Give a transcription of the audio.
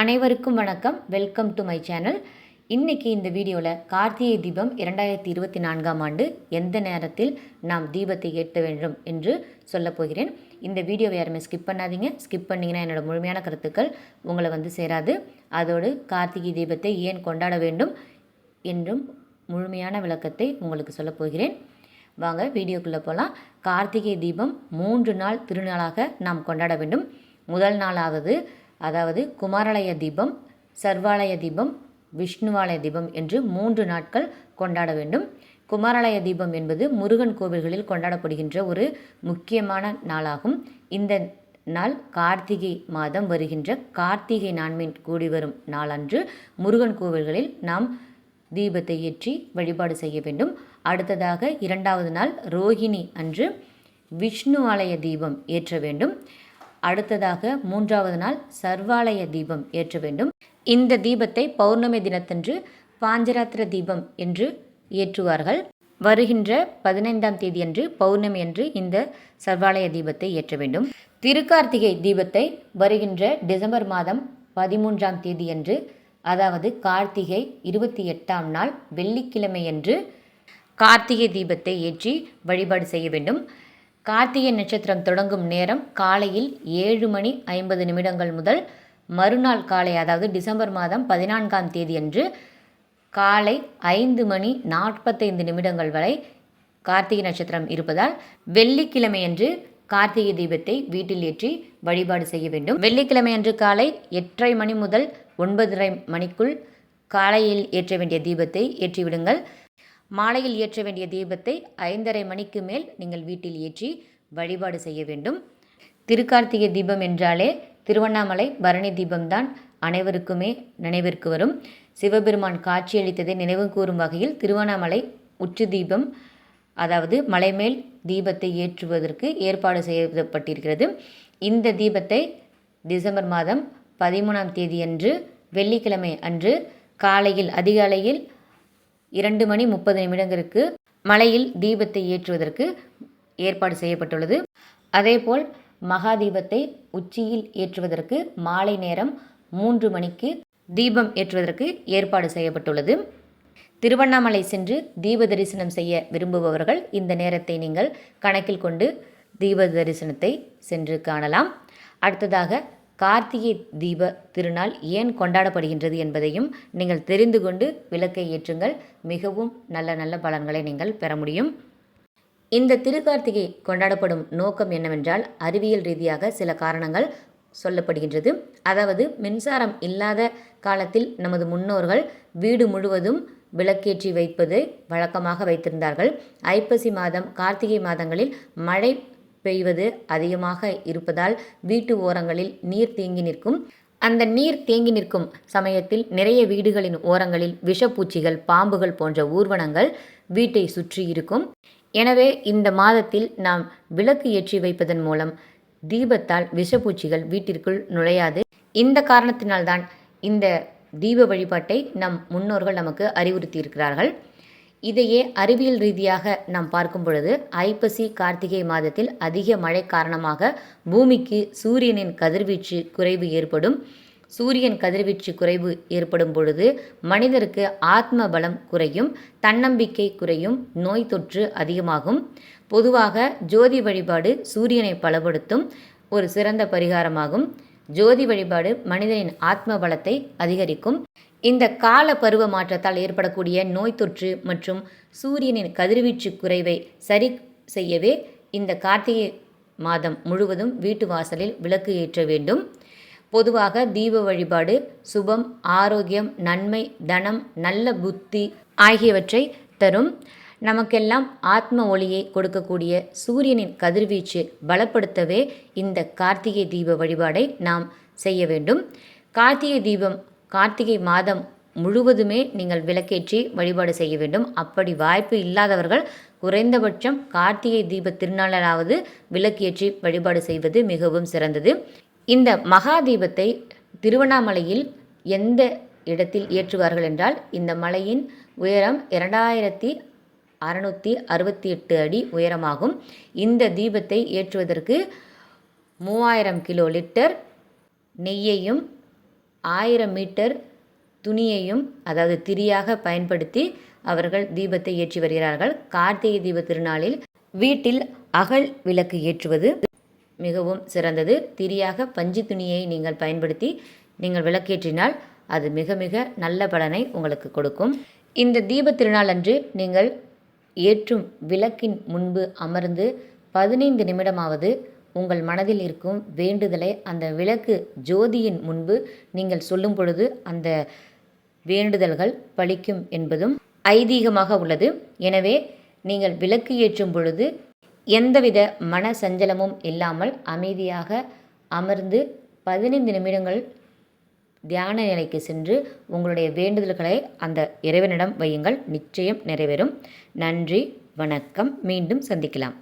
அனைவருக்கும் வணக்கம். Welcome to my channel இன்றைக்கி இந்த வீடியோவில் கார்த்திகை தீபம் இரண்டாயிரத்தி இருபத்தி நான்காம் ஆண்டு எந்த நேரத்தில் நாம் தீபத்தை ஏற்ற வேண்டும் என்று சொல்லப் போகிறேன். இந்த வீடியோவை யாருமே ஸ்கிப் பண்ணாதீங்க. ஸ்கிப் பண்ணிங்கன்னா என்னோடய முழுமையான கருத்துக்கள் உங்களை வந்து சேராது. அதோடு கார்த்திகை தீபத்தை ஏன் கொண்டாட வேண்டும் என்றும் முழுமையான விளக்கத்தை உங்களுக்கு சொல்லப் போகிறேன். வாங்க வீடியோக்குள்ளே போகலாம் கார்த்திகை தீபம் மூன்று நாள் திருநாளாக நாம் கொண்டாட வேண்டும். முதல் நாளாவது அதாவது குமாரலய தீபம் சர்வாலய தீபம் விஷ்ணுவாலய தீபம் என்று மூன்று நாட்கள் கொண்டாட வேண்டும். குமாரலய தீபம் என்பது முருகன் கோவில்களில் கொண்டாடப்படுகின்ற ஒரு முக்கியமான நாளாகும். இந்த நாள் கார்த்திகை மாதம் வருகின்ற கார்த்திகை நான்மின் கூடி வரும் நாளன்று முருகன் கோவில்களில் நாம் தீபத்தை ஏற்றி வழிபாடு செய்ய வேண்டும். அடுத்ததாக இரண்டாவது நாள் ரோஹிணி அன்று விஷ்ணு ஆலய தீபம் ஏற்ற வேண்டும். அடுத்ததாக மூன்றாவது நாள் சர்வாலய தீபம் ஏற்ற வேண்டும். இந்த தீபத்தை பௌர்ணமி தினத்தன்று பாஞ்சராத்திர தீபம் என்று ஏற்றுவார்கள். வருகின்ற பதினைந்தாம் தேதியன்று பௌர்ணமி அன்று இந்த சர்வாலய தீபத்தை ஏற்ற வேண்டும். திருக்கார்த்திகை தீபத்தை வருகின்ற டிசம்பர் மாதம் பதிமூன்றாம் தேதியன்று அதாவது கார்த்திகை இருபத்தி எட்டாம் நாள் வெள்ளிக்கிழமையன்று கார்த்திகை தீபத்தை ஏற்றி வழிபாடு செய்ய வேண்டும். கார்த்திகை நட்சத்திரம் தொடங்கும் நேரம் காலையில் ஏழு மணி ஐம்பது நிமிடங்கள் முதல் மறுநாள் காலை அதாவது டிசம்பர் மாதம் பதினான்காம் தேதியன்று காலை ஐந்து மணி நாற்பத்தைந்து நிமிடங்கள் வரை கார்த்திகை நட்சத்திரம் இருப்பதால் வெள்ளிக்கிழமையன்று கார்த்திகை தீபத்தை வீட்டில் ஏற்றி வழிபாடு செய்ய வேண்டும். வெள்ளிக்கிழமையன்று காலை எட்டரை மணி முதல் ஒன்பதரை மணிக்குள் காலையில் ஏற்ற வேண்டிய தீபத்தை ஏற்றிவிடுங்கள். மாலையில் ஏற்ற வேண்டிய தீபத்தை ஐந்தரை மணிக்கு மேல் நீங்கள் வீட்டில் ஏற்றி வழிபாடு செய்ய வேண்டும். திருக்கார்த்திகை தீபம் என்றாலே திருவண்ணாமலை பரணி தீபம்தான் அனைவருக்குமே நினைவிற்கு வரும். சிவபெருமான் காட்சியளித்ததை நினைவு கூறும் வகையில் திருவண்ணாமலை உச்சி தீபம் அதாவது மலைமேல் தீபத்தை ஏற்றுவதற்கு ஏற்பாடு செய்யப்பட்டிருக்கிறது. இந்த தீபத்தை டிசம்பர் மாதம் பதிமூணாம் தேதியன்று வெள்ளிக்கிழமை அன்று காலையில் அதிகாலையில் இரண்டு மணி முப்பது நிமிடங்களுக்கு மலையில் தீபத்தை ஏற்றுவதற்கு ஏற்பாடு செய்யப்பட்டுள்ளது. அதேபோல் மகா தீபத்தை உச்சியில் ஏற்றுவதற்கு மாலை நேரம் மூன்று மணிக்கு தீபம் ஏற்றுவதற்கு ஏற்பாடு செய்யப்பட்டுள்ளது. திருவண்ணாமலை சென்று தீப தரிசனம் செய்ய விரும்புபவர்கள் இந்த நேரத்தை நீங்கள் கணக்கில் கொண்டு தீப தரிசனத்தை சென்று காணலாம். அடுத்ததாக கார்த்திகை தீப திருநாள் ஏன் கொண்டாடப்படுகின்றது என்பதையும் நீங்கள் தெரிந்து கொண்டு விளக்கை ஏற்றுங்கள். மிகவும் நல்ல நல்ல பலன்களை நீங்கள் பெற முடியும். இந்த திருக்கார்த்திகை கொண்டாடப்படும் நோக்கம் என்னவென்றால் அறிவியல் ரீதியாக சில காரணங்கள் சொல்லப்படுகின்றது. அதாவது மின்சாரம் இல்லாத காலத்தில் நமது முன்னோர்கள் வீடு முழுவதும் விளக்கேற்றி வைப்பது வழக்கமாக வைத்திருந்தார்கள். ஐப்பசி மாதம் கார்த்திகை மாதங்களில் மழை பெய்வது அதிகமாக இருப்பதால் வீட்டு ஓரங்களில் நீர் தேங்கி நிற்கும். அந்த நீர் தேங்கி நிற்கும் சமயத்தில் நிறைய வீடுகளின் ஓரங்களில் விஷப்பூச்சிகள் பாம்புகள் போன்ற ஊர்வனங்கள் வீட்டை சுற்றி இருக்கும். எனவே இந்த மாதத்தில் நாம் விளக்கு ஏற்றி வைப்பதன் மூலம் தீபத்தால் விஷப்பூச்சிகள் வீட்டிற்குள் நுழையாது. இந்த காரணத்தினால்தான் இந்த தீப வழிபாட்டை நம் முன்னோர்கள் நமக்கு அறிவுறுத்தியிருக்கிறார்கள். இதையே அறிவியல் ரீதியாக நாம் பார்க்கும் பொழுது ஐப்பசி கார்த்திகை மாதத்தில் அதிக மழை காரணமாக பூமிக்கு சூரியனின் கதிர்வீச்சு குறைவு ஏற்படும். சூரியன் கதிர்வீச்சு குறைவு ஏற்படும் பொழுது மனிதருக்கு ஆத்ம பலம் குறையும் தன்னம்பிக்கை குறையும் நோய் தொற்று அதிகமாகும். பொதுவாக ஜோதி வழிபாடு சூரியனை பலப்படுத்தும் ஒரு சிறந்த பரிகாரமாகும். ஜோதி வழிபாடு மனிதனின் ஆத்ம பலத்தை அதிகரிக்கும். இந்த கால பருவ மாற்றத்தால் ஏற்படக்கூடிய நோய் தொற்று மற்றும் சூரியனின் கதிர்வீச்சு குறைவை சரி செய்யவே இந்த கார்த்திகை மாதம் முழுவதும் வீட்டு வாசலில் விளக்கு ஏற்ற வேண்டும். பொதுவாக தீப வழிபாடு சுபம் ஆரோக்கியம் நன்மை தனம் நல்ல புத்தி ஆகியவற்றை தரும். நமக்கெல்லாம் ஆத்ம ஒளியை கொடுக்கக்கூடிய சூரியனின் கதிர்வீச்சு பலப்படுத்தவே இந்த கார்த்திகை தீப வழிபாடை நாம் செய்ய வேண்டும். கார்த்திகை தீபம் கார்த்திகை மாதம் முழுவதுமே நீங்கள் விளக்கேற்றி வழிபாடு செய்ய வேண்டும். அப்படி வாய்ப்பு இல்லாதவர்கள் குறைந்தபட்சம் கார்த்திகை தீப திருநாளாவது விளக்கேற்றி வழிபாடு செய்வது மிகவும் சிறந்தது. இந்த மகா தீபத்தை திருவண்ணாமலையில் எந்த இடத்தில் ஏற்றுவார்கள் என்றால் இந்த மலையின் உயரம் இரண்டாயிரத்தி அறநூற்றி அறுபத்தி எட்டு அடி உயரமாகும். இந்த தீபத்தை ஏற்றுவதற்கு மூவாயிரம் கிலோ லிட்டர் நெய்யையும் ஆயிரம் மீட்டர் துணியையும் அதாவது திரியாக பயன்படுத்தி அவர்கள் தீபத்தை ஏற்றி வருகிறார்கள். கார்த்திகை தீப திருநாளில் வீட்டில் அகல் விளக்கு ஏற்றுவது மிகவும் சிறந்தது. திரியாக பஞ்சு துணியை நீங்கள் பயன்படுத்தி நீங்கள் விளக்கேற்றினால் அது மிக மிக நல்ல பலனை உங்களுக்கு கொடுக்கும். இந்த தீப திருநாள் அன்று நீங்கள் ஏற்றும் விளக்கின் முன்பு அமர்ந்து பதினைந்து நிமிடமாவது உங்கள் மனதில் இருக்கும் வேண்டுதலை அந்த விளக்கு ஜோதியின் முன்பு நீங்கள் சொல்லும் பொழுது அந்த வேண்டுதல்கள் பலிக்கும் என்பதும் ஐதீகமாக உள்ளது. எனவே நீங்கள் விளக்கு ஏற்றும் பொழுது எந்தவித மன சஞ்சலமும் இல்லாமல் அமைதியாக அமர்ந்து பதினைந்து நிமிடங்கள் தியான நிலைக்கு சென்று உங்களுடைய வேண்டுதல்களை அந்த இறைவனிடம் வையுங்கள். நிச்சயம் நிறைவேறும். நன்றி வணக்கம். மீண்டும் சந்திக்கலாம்.